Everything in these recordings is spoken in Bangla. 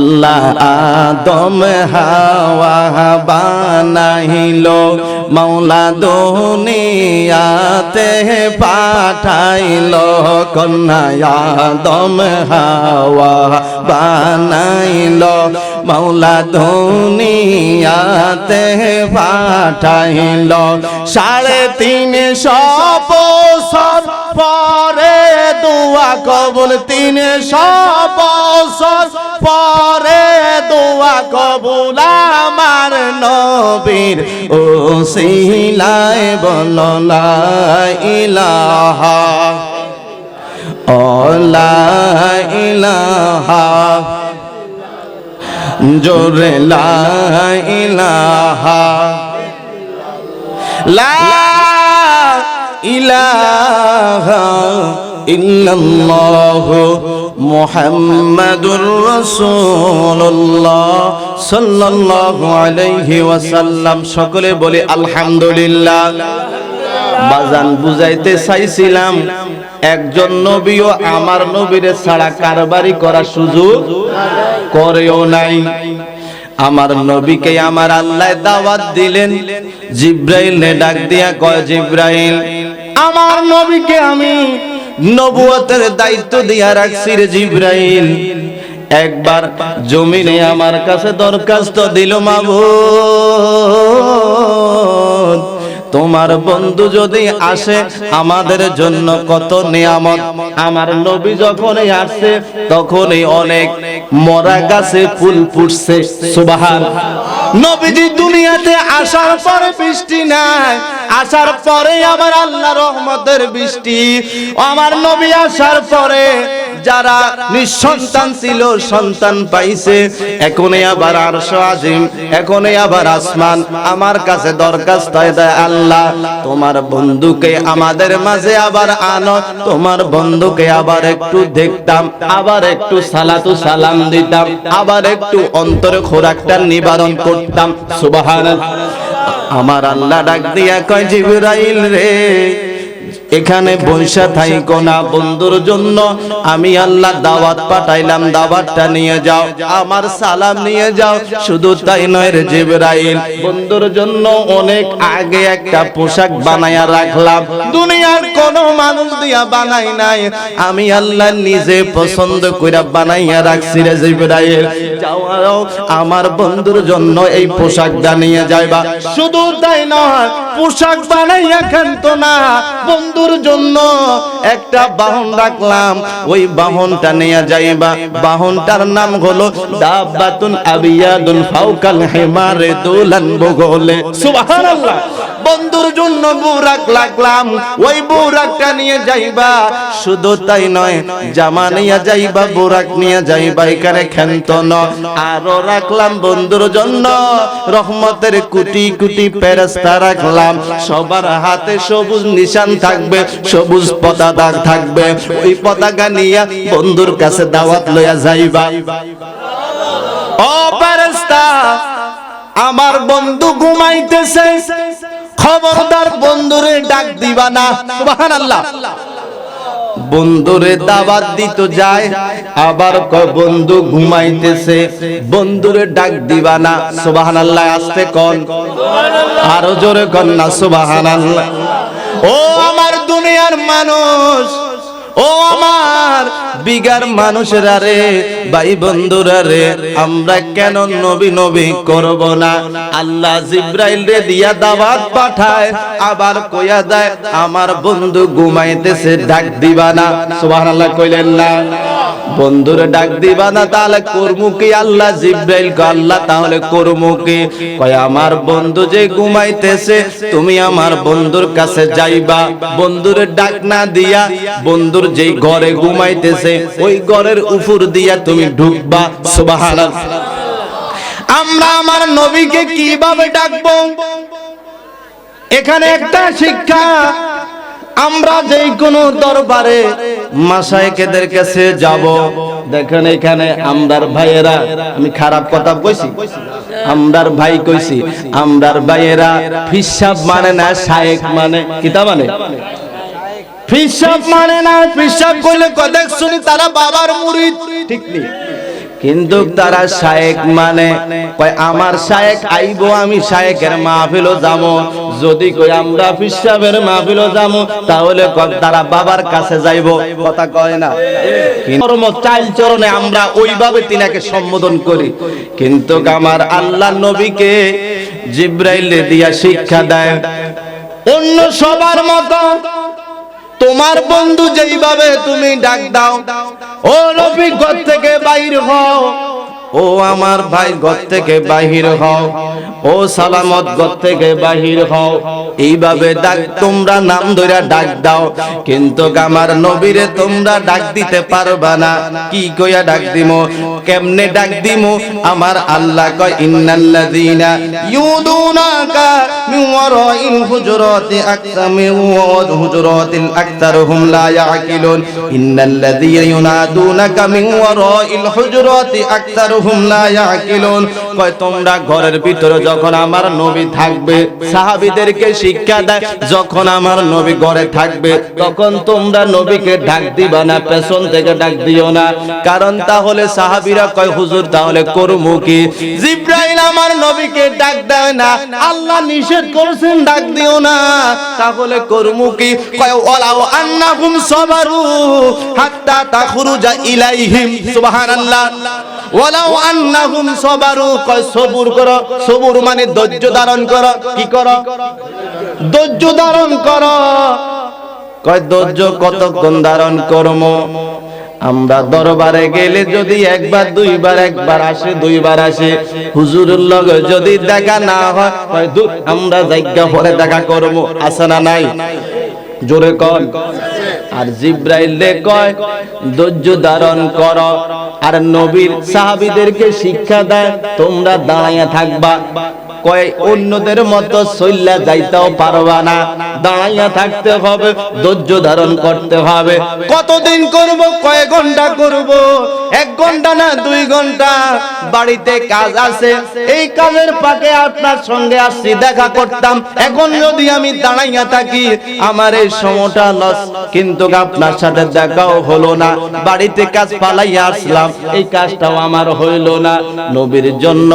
আল্লাহ আদম হাওয়া বানাইল, মাওলা দুনিয়াতে পাঠাইল, কন্যা আদম হাওয়া বানাইল, মাওলা দুনিয়াতে পাঠাইল। সাড়ে তিনশো বছর পরে দোয়া কবুল বছর পরে দোয়া কবুল আমার নবীর, ও সিলায় বল, লা ইলাহা, ও লা ইলাহা, জোরে লা ইলাহা লা ইলাহা ইল্লাল্লাহ মুহাম্মাদুর রাসূলুল্লাহ সাল্লাল্লাহু আলাইহি ওয়াসাল্লাম। সকলে বলে আলহামদুলিল্লাহ। বাজান বুঝাইতে চাইছিলাম, একজন নবীও আমার নবীরে ছাড়া কারবারি করার সুযোগ করেও নাই। আমার নবীকে আমার আল্লাহ দাওয়াত দিলেন জিব্রাইল ডাক দিয়া কয়, জিব্রাইল, আমার নবীকে আমি নবুয়তের দায়িত্ব দিয়া রাখছি রে জিব্রাইল। একবার জমিনে আমার কাছে দরখাস্ত দিল, মাবুদ, তোমার বন্ধু যদি আসে আমাদের জন্য কত নিয়ামত? আমার নবী যখনই আসছে তখনই অনেক মরা গাছে ফুল ফুটছে। সুবাহান। নবীজি দুনিয়াতে আসার পরে বৃষ্টি নাই। আসার পরে আমার আল্লাহ রহমতের বৃষ্টি, আমার নবী আসার পরে যারা নিঃসন্তান ছিল, সন্তান পাইছে। এখনই আবার আরশ আজিম, এখনই আবার আসমান। আমার কাছে দরখাস্ত দেয়, আল্লাহ, তোমার বন্ধুকে আমাদের মাঝে আবার আনো। তোমার বন্ধুকে আবার একটু দেখতাম, আবার একটু সালাতু সালাম দিতাম, আবার একটু অন্তরে খোরাকটা নিবারণ করতাম। সুবহানাল্লাহ। আমার আল্লাহ ডাক দিয়া কয় জিবরাইল রে। এখানে বৈশা থাইকো না বন্ধুর জন্য। আমি আল্লাহ দাওয়াত পাঠাইলাম দাওয়াতটা নিয়ে যাও আমার সালাম নিয়ে যাও। শুধু তাই নয় রে জিবরাইল বন্ধুর জন্য অনেক আগে একটা পোশাক বানায়া রাখলাম। দুনিয়ার কোন মানুষ দিয়া বানাই নাই। আমি আল্লাহ নিজে পছন্দ কইরা বানাইয়া রাখছি রে জিবরাইল। যাও, আমার বন্ধুর জন্য এই পোশাকটা নিয়ে যাইবা। শুধু তাই নয় পোশাক বানাইয়া খান্ত না। বন্ধুর জন্য একটা বাহন রাখলাম। ওই বাহনটা নিয়ে যাইবা। বাহনটার নাম হলো দাবাতুন আবিয়াদুন ফাউকাল হিমারে দুলান বগলে সুবহানাল্লাহ। বন্ধুর জন্য বুরাক লাগলাম, ওই বুরাকটা নিয়ে যাইবা। শুধু তাই নয়, জামা নিয়ে যাইবা, বুরাক নিয়ে যাইবা, এখানে খেন্ত ন আরও রাখলাম বন্ধুর জন্য, রহমতের কুটি কুটি পেরেস্তা রাখলাম। সবার হাতে সবুজ নিশান থাকবে, সবুজ পতাকা থাকবে। ওই পতাকা নিয়ে বন্ধুর কাছে দাওয়াত লইয়া যাইবা। ও পেরেস্তা আমার বন্ধু ঘুমাইতেছে। খবরদার বন্ধুরে ডাক দিবা না। সুবহানাল্লাহ। বন্ধুরে দাওয়াত দিত যায়, আবার ক বন্ধু ঘুমাইতেছে, বন্ধুরে ডাক দিবা না। সুবহানাল্লাহ, আসতে কন। আরও জোরে কন না, সুবহানাল্লাহ। ও আমার দুনিয়ার মানুষ ও আমার বিগার মানুষেরা রে, ভাই বন্ধুরা রে, আমরা কেন নবী নবী করব না? আল্লাহ জিব্রাইল রে দিয়া দাওয়াত পাঠায়, আবার কইয়া দেয়, আমার বন্ধু ঘুমাইতেছে, ডাক দিবা না। সুবহানাল্লাহ কইলেন না। বন্ধুরে ডাক দিবা না, তাহলে করমু কি? আল্লাহ জিব্রাইল আল্লাহ তাহলে করমু কি? কয়, আমার বন্ধু যে ঘুমাইতেছে, তুমি আমার বন্ধুর কাছে যাইবা। বন্ধুরে ডাক না দিয়া, বন্ধুর যেই ঘরে ঘুমাইতেছে, ওই ঘরের উপর দিয়া তুমি ঢুকবা। সুবহানাল্লাহ। আমরা আমার নবীকে কীভাবে ডাকবো? এখানে একটা শিক্ষা আমরা যেই কোনো দরবারে মাসায়েকেদের কাছে যাব, দেখেন এখানে আমরার ভাইয়েরা, আমি খারাপ কথা কইছি? আমরার ভাই কইছি আমরার ভাইয়েরা ফিসাব মানে না, শায়েক মানে কিতা মানে? ফিসাব মানে না, ফিসাব করলে কদেক শুনি তারা বাবার মুরিদ ঠিক নেই। কিন্তু তারা শায়েক মানে কয় আমার শায়েক আইবো আমি শায়েকের মাহফিলও যাব। যদি কই আমরা পিসাবের মাহফিলও যাব তাহলে কয় তারা বাবার কাছে যাইবো। কথা কয় না। কর্ম চাইল চরণে আমরা ওইভাবে তিনাকে সম্বোধন করি। কিন্তু আমার আল্লাহ নবীকে জিব্রাইল দিয়া শিক্ষা দেয় অন্য সবার মতো তোমার বন্ধু যেইভাবে তুমি ডাক দাও ও নবী ঘর থেকে বাইর হও। ও আমার ভাই ঘর থেকে বাহির হও। ও সালামত ঘর থেকে বাহির হও। এইভাবে ডাক, তোমরা নাম ধরে ডাক দাও। কিন্তু আমার নবীরে তোমরা ডাক দিতে পারবা না। কি কইয়া ডাক দিমু? কেমনে ডাক দিমু? আমার আল্লাহ কয়, ইন্নাল্লাযীনা ইউদুনাকা মিন ওয়ারাইল হুজুরাতি আকসামিন ওয়া হুজুরাতিল আকতারুহুম লা ইয়াকিলুন। ইন্নাল্লাযীনা ইউনাদুনাকা মিন ওয়ারাইল হুজুরাতি আকতারুহুম কারণ তাহলে সাহাবীরা কয়, হুজুর, তাহলে করমু কি? জিব্রাইল আমার নবীকে ডাক দেয় না, আল্লাহ নিষেধ করেছেন, ডাক দিও না। তাহলে করমু কি? কয় সাবারু হাত্তা তাখরুজা ইলাইহিম। সুবহানাল্লাহ। ওয়ালাউ আন্নাহুম সাবারু, কয় সবুর করো, সবুর মানে ধৈর্য ধারণ করো, কি করো? ধৈর্য ধারণ করো। কয় ধৈর্য কতক্ষণ ধারণ করমো? আমরা দরবারে গেলে যদি একবার, দুইবার, একবার আসে, দুইবার আসে, হুজুরের লগে যদি দেখা না হয় আমরা জায়গা পরে দেখা করব আসে না নাই? জোরে কন। আর জিব্রাইল রে কয়, ধৈর্য ধারণ কর। আর নবীর সাহাবীদেরকে শিক্ষা দেয়, তোমরা দাঁড়াইয়া থাকবা। অন্যদের মতো সইল্লা যাইতেও পারবা না। দাঁড়াইয়া থাকতে হবে, ধৈর্য ধারণ করতে হবে। কতদিন করব, কয় ঘণ্টা করব? এক ঘণ্টা না দুই ঘণ্টা? বাড়িতে কাজ আছে। এই কাজের পাকে আপনার সঙ্গে আসছি, দেখা করতাম। এখন যদি আমি দাঁড়াইয়া থাকি, আমার এই সময়টা লস কিন্তু আপনার সাথে দেখাও হলো না। বাড়িতে কাজ পালাইয়া আসলাম, এই কাজটাও আমার হইল না। নবীর জন্য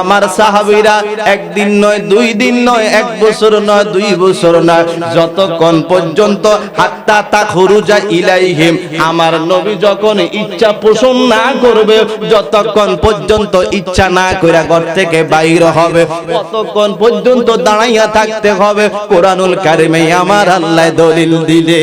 আমার সাহাবীরা একদিন নয়, দুই দিন নয়, এক বছর নয়, দুই বছর নয়, যতক্ষণ পর্যন্ত হাত্তা তা খরুজা ইলাইহিম, আমার নবী যখন ইচ্ছা পোষণ না করবে, যতক্ষণ পর্যন্ত ইচ্ছা না করে ঘর থেকে বাইর হবে, ততক্ষণ পর্যন্ত দাঁড়াইয়া থাকতে হবে। কোরআনুল কারিমে আমার আল্লাহ দলিল দিলে।